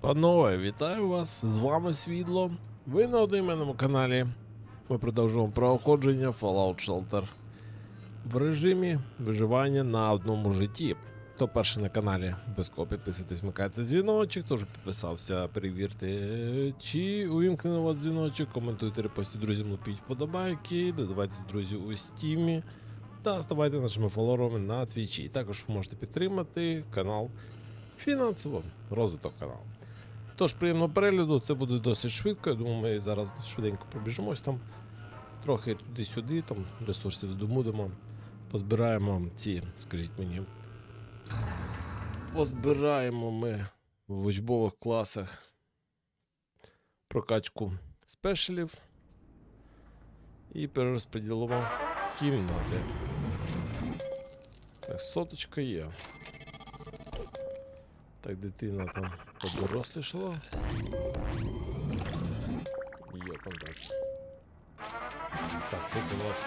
Панове, вітаю вас! З вами Світло. Ви на одноіменному каналі. Ми продовжуємо проходження Fallout Shelter в режимі виживання на одному житті. Хто перший на каналі, обов'язково підписуйтесь, вмикайте дзвіночок, хто вже підписався, перевірте, чи увімкнений у вас дзвіночок, коментуйте, репостіть друзям, лупіть вподобайки, додавайтесь друзі у стімі та ставайте нашими фоловерами на твічі. Також ви можете підтримати канал фінансово, розвиток каналу. Тож, приємного перегляду, це буде досить швидко. Я думаю, ми зараз швиденько пробіжимось там. Трохи туди-сюди, там ресурсів здобудемо. Позбираємо ці, скажіть мені. Позбираємо ми в учбових класах прокачку спешелів і перерозподілимо кімнати. Так, соточка є. Так, дитина там подорослішала. Є контакт. Так, тут у нас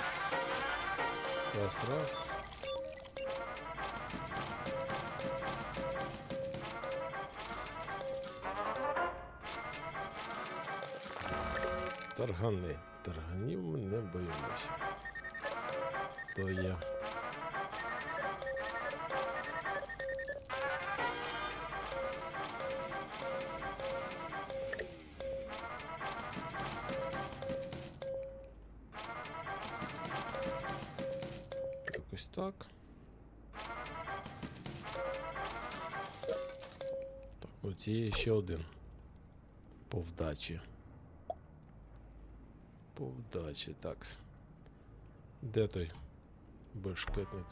раз, раз. Таргани. Тарганів не боїмося. То є. Так. Так, ну ці є ще один. По вдачі. По вдачі, так. Де той бешкетник?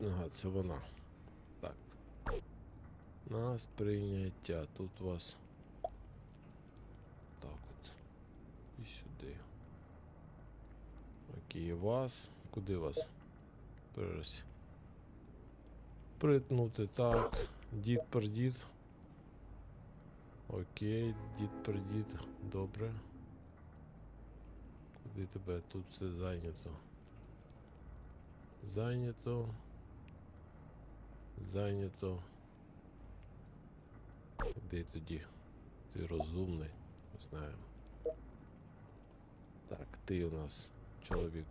Ага, це вона. Так. На сприйняття. Тут у вас. Так от. І сюди. Окей, вас. Куди вас? Перес. Притнути. Так. Дід пердід. Окей, дід пердід. Добре. Куди тебе тут все зайнято? Зайнято. Зайнято. Де тоді? Ти розумний, не. Так, ти у нас чоловік.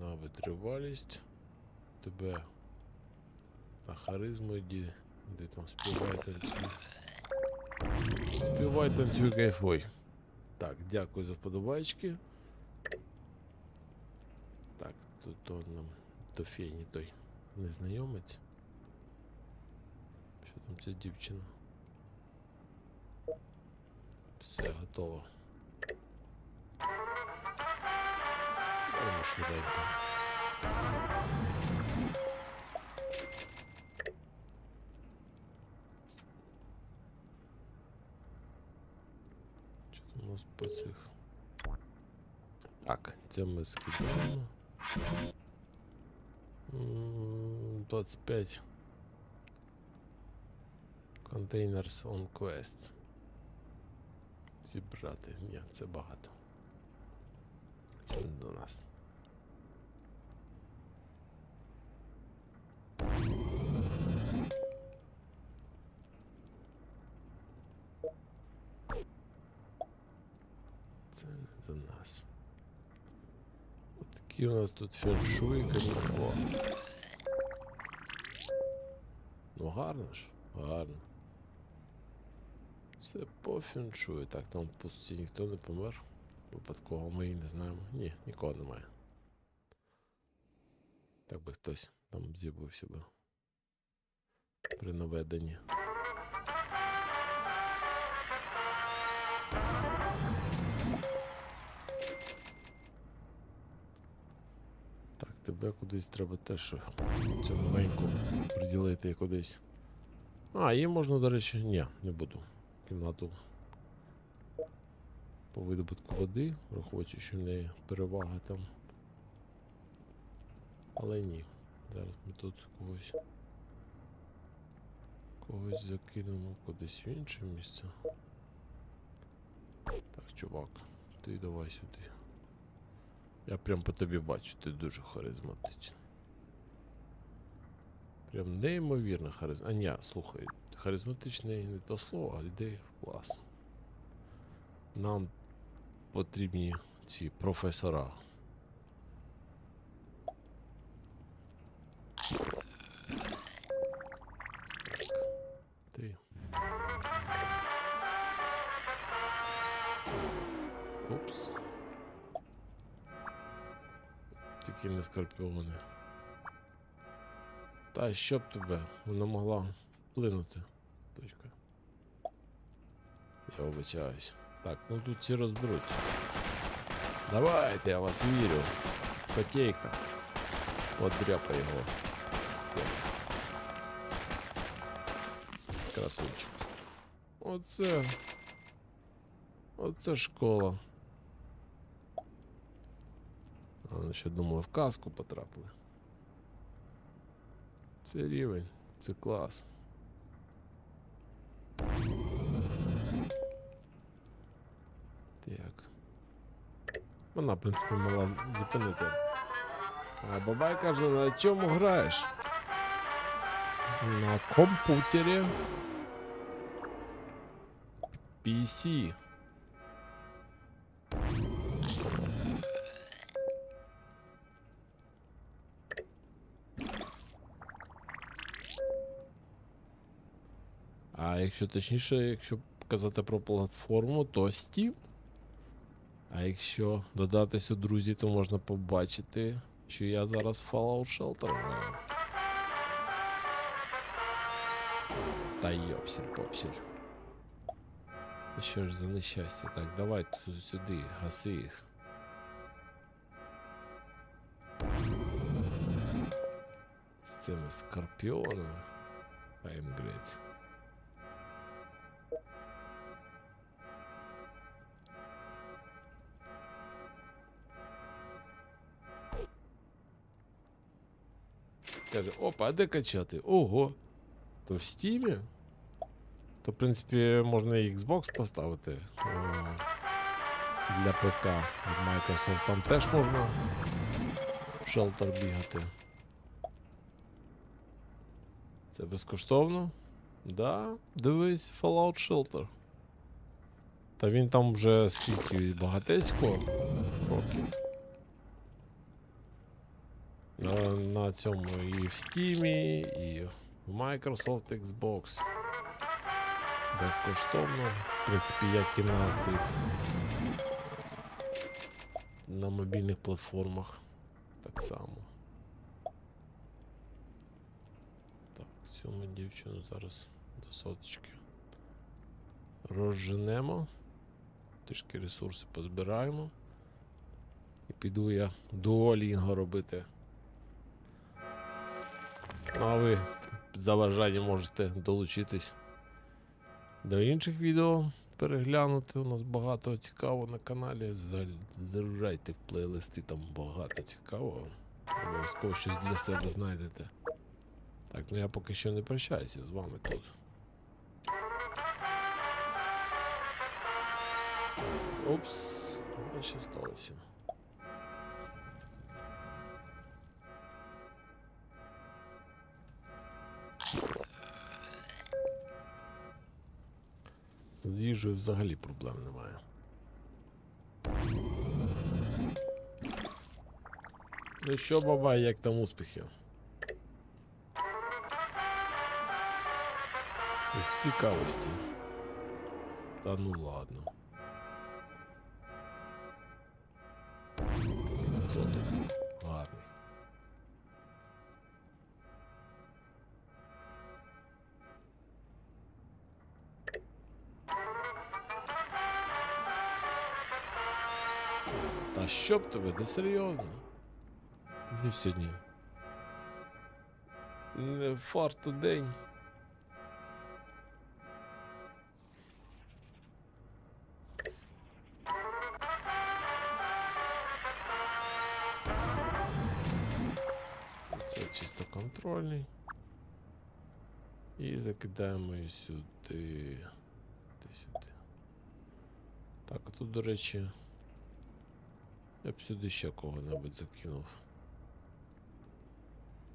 На витривалість. Тебе на харизму йди. Де там співай танцюй. Співай танцюй кайфуй. Так, дякую за вподобайки. Так, тут он нам до фені той незнайомець. Що там ця дівчина? Все готово. Давай швиденько. Що у нас по цих? Так, це ми скидаємо. М, 25 Containers on quest. Зібрати. Ні, це багато. Нас. Це не до нас. От такі у нас тут феншуй, каміфо. Ну гарно ж, гарно. Все по феншую. Так, там в пустці ніхто не помер. Випадково ми її не знаємо. Ні, нікого немає. Так би хтось там з'явився би. При наведенні. Так, тебе кудись треба теж цю новеньку приділити кудись. А, її можна, до речі, ні, не буду. Кімнату по видобутку води, враховуючи, що в неї перевага там. Але ні. Зараз ми тут когось. Когось закинемо кудись в інше місце. Так, чувак, ти давай сюди. Я прям по тобі бачу, ти дуже харизматичний. Прям неймовірно харизм. А ні, слухай, харизматичний не то слово, а йди в клас. Нам потрібні ці професора. Ти. Упс. Тільки не скорпіони. Та що б тебе, вона могла вплинути. Точка. Я вибачаюсь. Так, ну тут всі розберуться. Давайте, я вас вірю. Потейка. Подряпай його. От. Красунчик. Оце. Оце школа. А вони ще думали, в казку потрапили. Це рівень, це клас. Так. Вона, в принципі, мала зупинити. А бабай каже, на чому граєш? На комп'ютері. PC. А якщо точніше, якщо казати про платформу, то Steam. А якщо додатись у друзі, то можна побачити, що я зараз Fallout Shelter. Та йопсіль попсіль. Що ж за нещастя? Так, давай сюди, гаси їх. З цими скорпіонами. Їм грець. Каже, опа, а де качати? Ого. То в стімі? То, в принципі, можна і Xbox поставити для ПК від Microsoft. Там теж можна в шелтер бігати. Це безкоштовно? Да, дивись, Fallout Shelter. Та він там вже скільки багатецько років. На, цьому і в Steam, і в Microsoft Xbox. Безкоштовно. В принципі, як і на цих на мобільних платформах. Так само. Так, цю дівчину зараз до соточки. Розженемо. Трішки ресурси позбираємо. І піду я дуолінго робити. Ну, а ви за бажанням можете долучитись до інших відео, переглянути. У нас багато цікавого на каналі. Заряджайте в плейлисти, там багато цікавого. Обов'язково щось для себе знайдете. Так, ну я поки що не прощаюся з вами тут. Опс, що сталося? Їжею взагалі проблем немає. Ну що, бабай, як там успіхи? З цікавості. Та ну ладно. Що б тебе, де серйозно? Не сьогодні. Не фарту день. Це чисто контрольний. І закидаємо її сюди. Сюди. Так, а тут, до речі. Я б сюди ще кого-небудь закинув.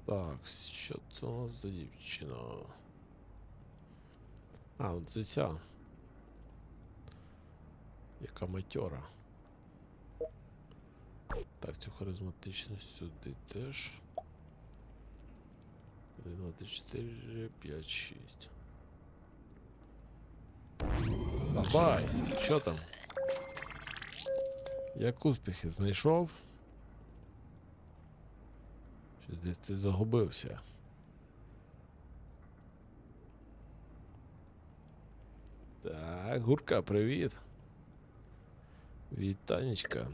Так, що це у нас за дівчина? А, ну це ця. Яка матьора. Так, цю харизматичність сюди теж. 1, 2, 3, 4, 5, 6. Бабай! Що там? Як успіхи знайшов? Щось десь ти загубився. Так, гурка, привіт. Вітанечка.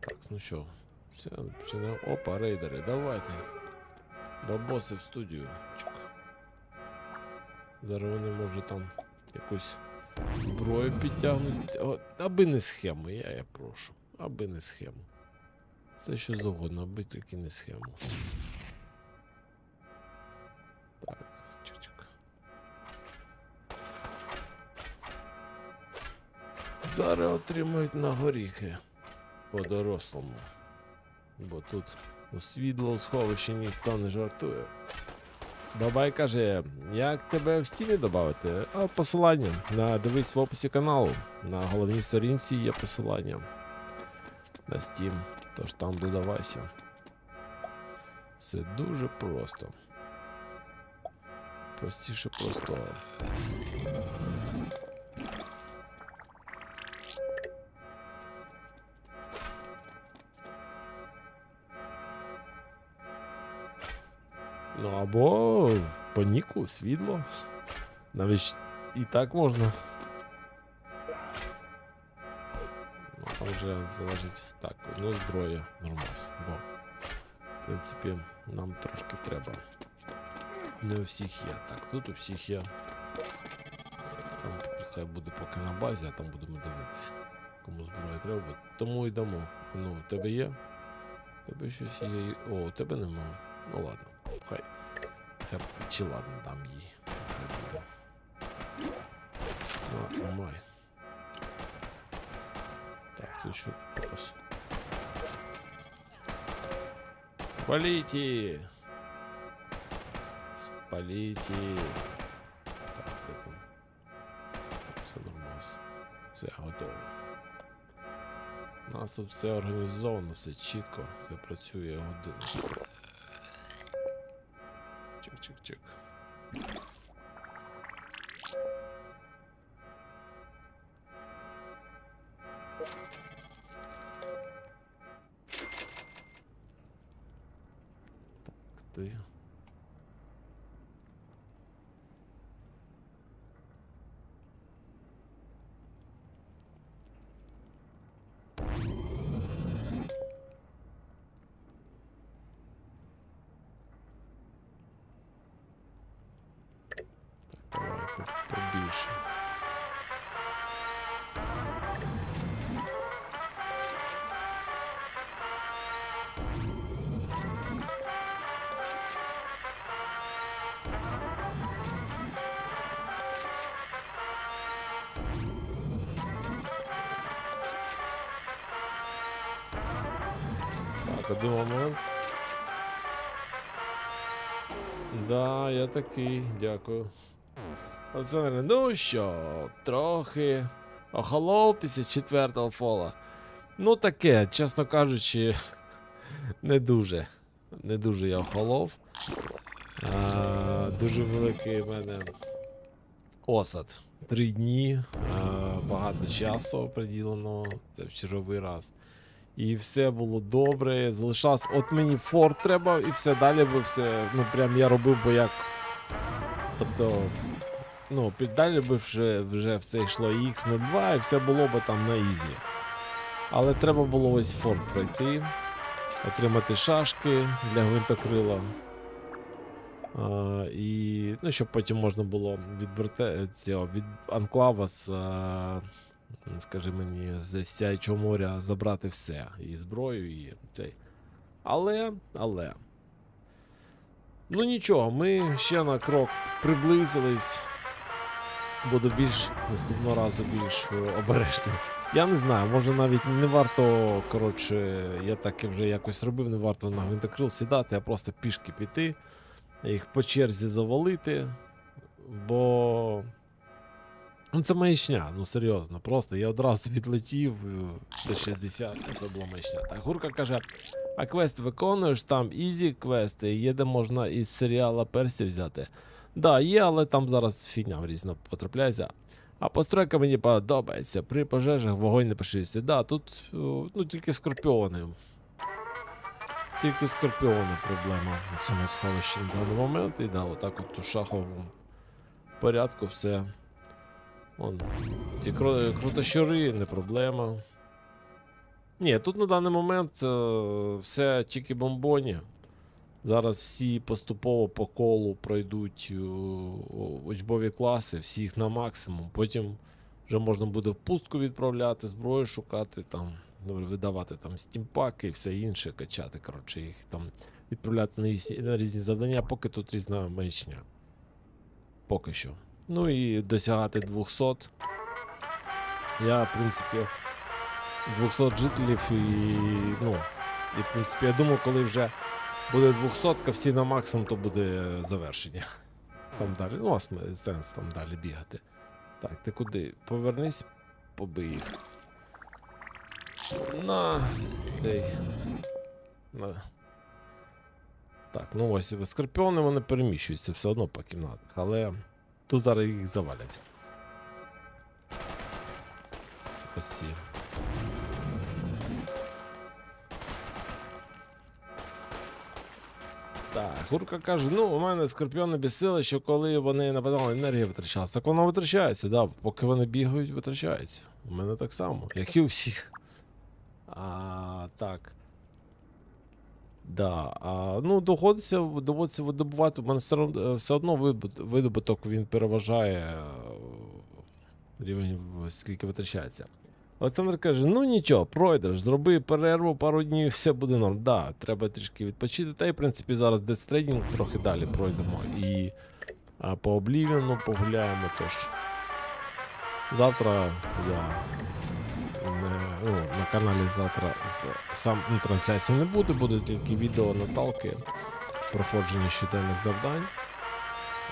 Так, ну що, все, починаємо. Опа, рейдери, давайте. Бабоси в студію. Чук. Зараз вони може там якусь зброю підтягнуть. Аби не схему, я, я прошу. Аби не схему. Все що завгодно, аби тільки не схему. Так, чик-чик. Зараз отримують на горіхи по-дорослому. Бо тут у світло сховищі ніхто не жартує. Бабай каже, як тебе в стімі додати? А посилання на дивись в описі каналу. На головній сторінці є посилання на Steam, тож там додавайся. Все дуже просто. Простіше простого. Або по ніку, світло. Навіть і так можна. Ну, там вже залежить так, ну зброя нормас, бо в принципі нам трошки треба. Не у всіх є. Так, тут у всіх є. Там хай буде поки на базі, а там будемо дивитися. Кому зброя треба. Тому йдемо. Ну, у тебе є? У тебе щось є. О, у тебе нема. Ну ладно, хай. Хай чи ладно, дам їй. Хай буде. Ну, тримай. Так, тут що нас? Спалите! Спалите! Так, там? Все нормас. Все готово. У нас тут все організовано, все чітко, все працює годину. Hoşçakalın. Один момент. Да, я такий, дякую. Олександр, ну що, трохи охолов після четвертого фола. Ну таке, чесно кажучи, не дуже. Не дуже я охолов. А, дуже великий в мене осад. Три дні, а, багато часу приділено. Це в черговий раз. І все було добре. Залишалось. От мені форт треба, і все далі би все. Ну прям я робив би як. Тобто. Ну, далі би вже, вже все йшло X02 і все було би там на ізі. Але треба було ось форт пройти, отримати шашки для гвинтокрила. А, і, ну, щоб потім можна було від, від Анклава з, а, скажи мені, з Сяючого моря забрати все. І зброю, і цей. Але, але. Ну нічого, ми ще на крок приблизились. Буду більш наступного разу більш е, обережним. Я не знаю, може навіть не варто, коротше, я так вже якось робив, не варто на гвинтокрил сідати, а просто пішки піти, їх по черзі завалити. Бо. Ну, це маячня, ну серйозно. Просто я одразу відлетів е, до 60, це була маячня. Так, Гурка каже: а квест виконуєш там ізі квести, є де можна із серіала Персі взяти. Да, є, але там зараз фігня різна потрапляється. А постройка мені подобається. При пожежах вогонь не пишеться. Да, тут ну, тільки скорпіони. Тільки скорпіони проблема у цьому сховищі на даний момент. І да, отак от у шаховому порядку все. Вон, ці кро- крутощури не проблема. Ні, тут на даний момент е, все чікі-бомбоні. Зараз всі поступово по колу пройдуть е, учбові класи, всіх на максимум. Потім вже можна буде в пустку відправляти, зброю шукати, там, ну, видавати там стімпаки і все інше, качати, коротше, їх там відправляти на різні, на різні завдання, поки тут різна маячня. Поки що. Ну і досягати 200. Я, в принципі, 200 жителів і. Ну, і, в принципі, я думаю, коли вже буде 200, всі на максимум, то буде завершення. Там далі. Ну, а сенс там далі бігати. Так, ти куди? Повернись, побий їх. На. Дай. На. Так, ну ось скорпіони вони переміщуються все одно по кімнатах, але тут зараз їх завалять. Ось ці. Так, Гурка каже: ну, у мене скорпіони бісили, що коли вони нападали, енергія витрачалася. Так вона витрачається, да, поки вони бігають, витрачається. У мене так само, як і у всіх. А, так. Да, а, ну, доходиться, доводиться видобувати. У мене все, одно- одно видобуток він переважає е, рівень, скільки витрачається. Олександр каже: ну нічого, пройдеш, зроби перерву пару днів, все буде норм. Да, треба трішки відпочити. Та й, в принципі, зараз децтрейдинг трохи далі пройдемо. І а, по Облівіну погуляємо. Тож. Завтра я ну, на каналі завтра з, сам ну, трансляції не буде, буде тільки відео Наталки, проходження щоденних завдань.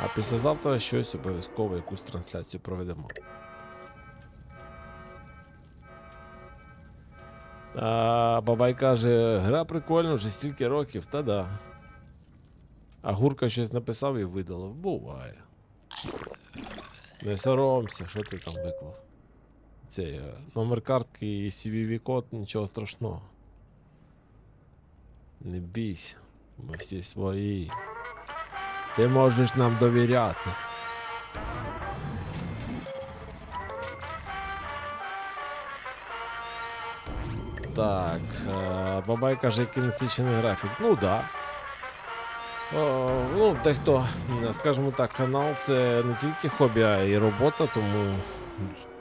А післязавтра щось обов'язково якусь трансляцію проведемо. А, бабай каже, гра прикольна, вже стільки років, та да. А Гурка щось написав і видалив. Буває. Не соромся, що ти там виклав. Цей е, номер картки і CVV код, нічого страшного. Не бійся, ми всі свої. Ти можеш нам довіряти. Так, е, Бабай каже, який насичений графік. Ну да. О, ну, дехто, м, скажімо так, канал це не тільки хобі, а й робота, тому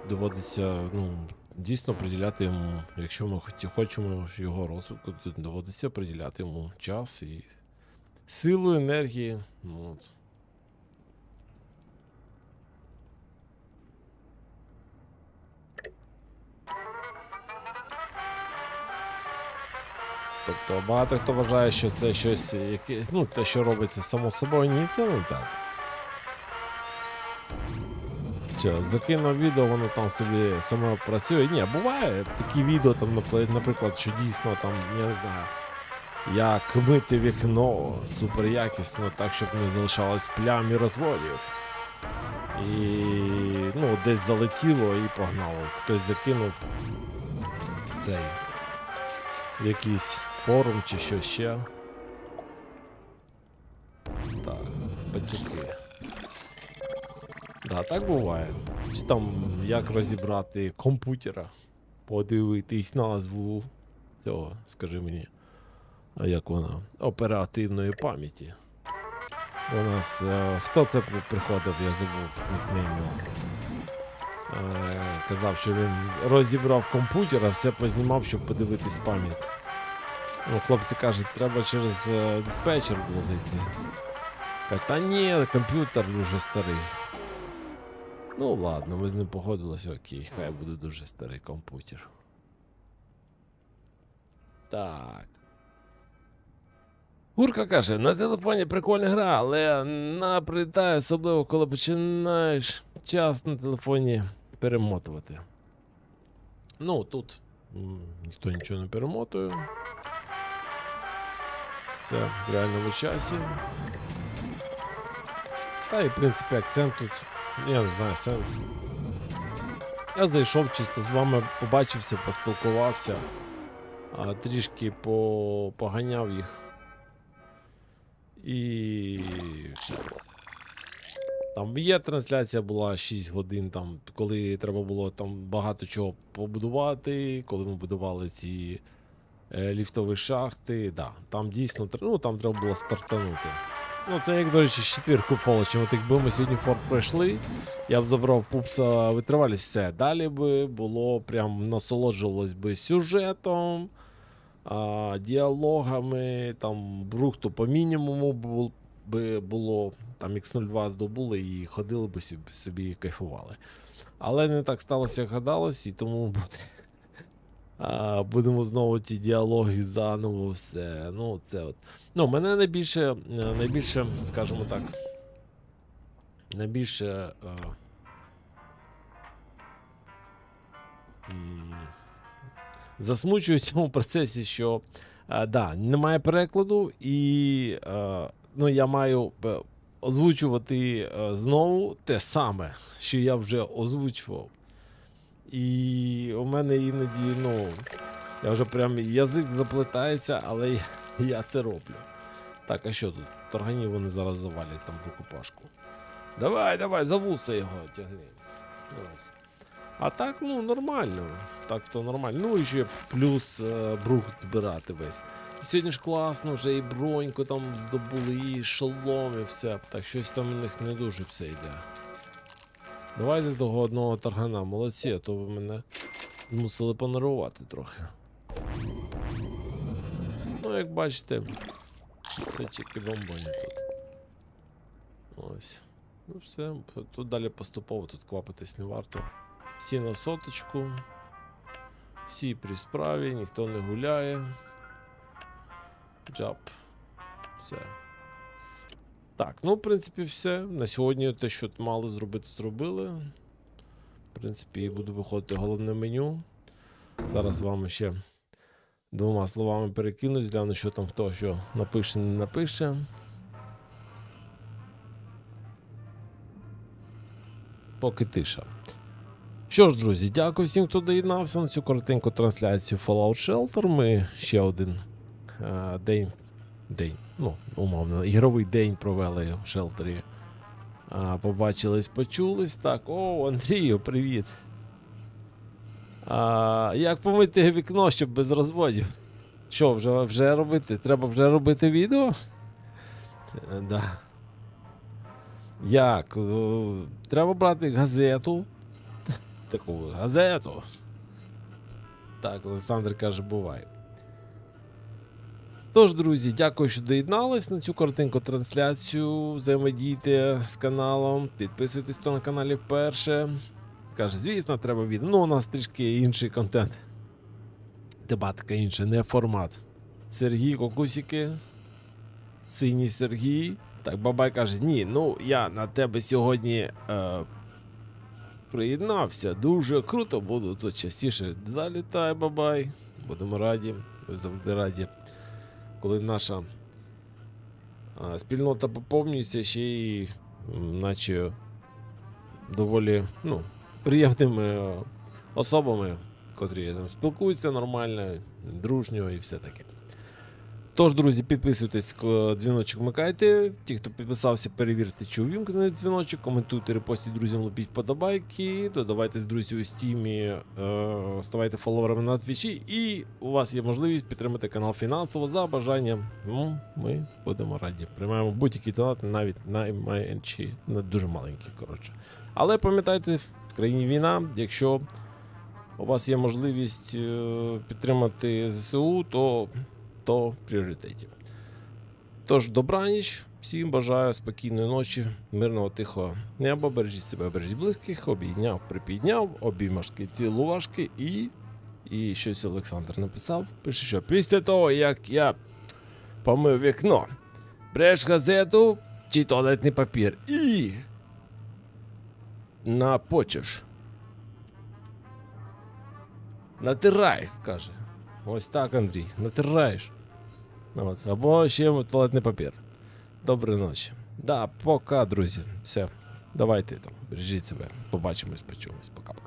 доводиться ну, дійсно приділяти йому, якщо ми хочемо його розвитку, то доводиться приділяти йому час і силу, енергії. Ну, от. Тобто багато хто вважає, що це щось, яке, ну, те, що робиться само собою, ні, це не так. Що, закинув відео, воно там собі саме працює. Ні, буває такі відео, там, наприклад, що дійсно там, я не знаю, як мити вікно супер якісно, так, щоб не залишалось плям і розводів. І ну, десь залетіло і погнало. Хтось закинув цей якийсь форум чи що ще. Так, пацюки. Да, так буває. Чи там як розібрати комп'ютера, подивитись назву цього, скажи мені. Як вона? Оперативної пам'яті. У нас. Е, хто це приходив, я забув нікнейм. Е, казав, що він розібрав комп'ютер, а все познімав, щоб подивитись пам'ять. Ну, хлопці кажуть, треба через е, диспетчер було зайти. Та ні, комп'ютер дуже старий. Ну ладно, ми з ним погодилися, окей, хай буде дуже старий комп'ютер. Так. Гурка каже, на телефоні прикольна гра, але на прилітає, особливо коли починаєш час на телефоні перемотувати. Ну, тут ніхто нічого не перемотує. Це реально в часі. Та і, в принципі, акцент тут, я не знаю, сенс. Я зайшов чисто з вами, побачився, поспілкувався, а трішки по... поганяв їх. І. Там є трансляція була 6 годин, там, коли треба було там багато чого побудувати, коли ми будували ці е, ліфтові шахти. Да, там дійсно ну, там треба було стартанути. Ну, це як, до речі, четвірку фолочем. От якби ми сьогодні форт пройшли, я б забрав пупса витривалість все. Далі би було прям насолоджувалось би сюжетом, а, діалогами, там брухту по мінімуму би було. Там X02 здобули і ходили би собі, собі кайфували. Але не так сталося, як гадалось, і тому буде. А, будемо знову ці діалоги заново все. Ну, це от. Ну, мене найбільше, е, найбільше, скажімо так, найбільше. Е, м, засмучує в цьому процесі, що е, да, немає перекладу, і е, ну, я маю е, озвучувати е, знову те саме, що я вже озвучував. І у мене іноді, ну, я вже прям язик заплетається, але я, я це роблю. Так, а що тут? Торганів вони зараз завалять там в рукопашку. Давай, давай, за вуса його тягни. А так, ну, нормально. Так то нормально. Ну і ще плюс е, брух збирати весь. Сьогодні ж класно, вже і броньку там здобули, і шолом, і все. Так щось там у них не дуже все йде. Давайте того одного таргана, молодці, а то ви мене змусили понервувати трохи. Ну, як бачите, все чеки бомбоні тут. Ось. Ну все, тут далі поступово, тут квапитись не варто. Всі на соточку. Всі при справі, ніхто не гуляє. Джап. Все. Так, ну, в принципі, все. На сьогодні те, що мали зробити, зробили. В принципі, буду виходити головне меню. Зараз з вами ще двома словами перекинусь, гляну, що там хто що напише, не напише. Поки тиша. Що ж, друзі, дякую всім, хто доєднався на цю коротеньку трансляцію Fallout Shelter. Ми ще один е, день, день, ну, умовно, ігровий день провели в шелтері. А, побачились, почулись. Так, о, Андрію, привіт. А, як помити вікно, щоб без розводів? Що, вже, вже робити? Треба вже робити відео? Е, Да. Як? Е, Треба брати газету. Таку газету. Так, Олександр каже, буває. Тож, друзі, дякую, що доєднались на цю коротеньку трансляцію. Взаємодійте з каналом, підписуйтесь, хто на каналі вперше. Каже, звісно, треба відео. Ну, у нас трішки інший контент. Тематика інша, не формат. Сергій Кокусіки. Синій Сергій. Так, бабай каже: ні, ну я на тебе сьогодні е, приєднався. Дуже круто буду тут частіше. Залітай, бабай. Будемо раді. Ви завжди раді коли наша спільнота поповнюється ще й наче доволі ну, приємними особами, котрі там спілкуються нормально, дружньо і все таке. Тож, друзі, підписуйтесь, дзвіночок вмикайте. Ті, хто підписався, перевірте, чи увімкнений дзвіночок, коментуйте, репостіть друзям, лупіть подобайки, додавайтесь, друзі, у стімі, е, ставайте фоловерами на твічі, і у вас є можливість підтримати канал фінансово за бажанням. Ну, ми будемо раді. Приймаємо будь-який донат, навіть найменші, не дуже маленькі, коротше. Але пам'ятайте, в країні війна, якщо у вас є можливість е, підтримати ЗСУ, то то в пріоритеті. Тож, добраніч, Всім бажаю спокійної ночі, мирного тихого неба. Бережіть себе, бережіть близьких, обійняв, припідняв, обіймашки, цілувашки і. І щось Олександр написав. Пише, що після того, як я помив вікно, бреш газету чи туалетний папір і. Напочеш. Натирай, каже. Ось так, Андрій, натираєш. Ну, От. Або ще туалетний папір. Доброї ночі. Да, пока, друзі. Все. Давайте там. Бережіть себе. Побачимось, почуємось. Пока-пока.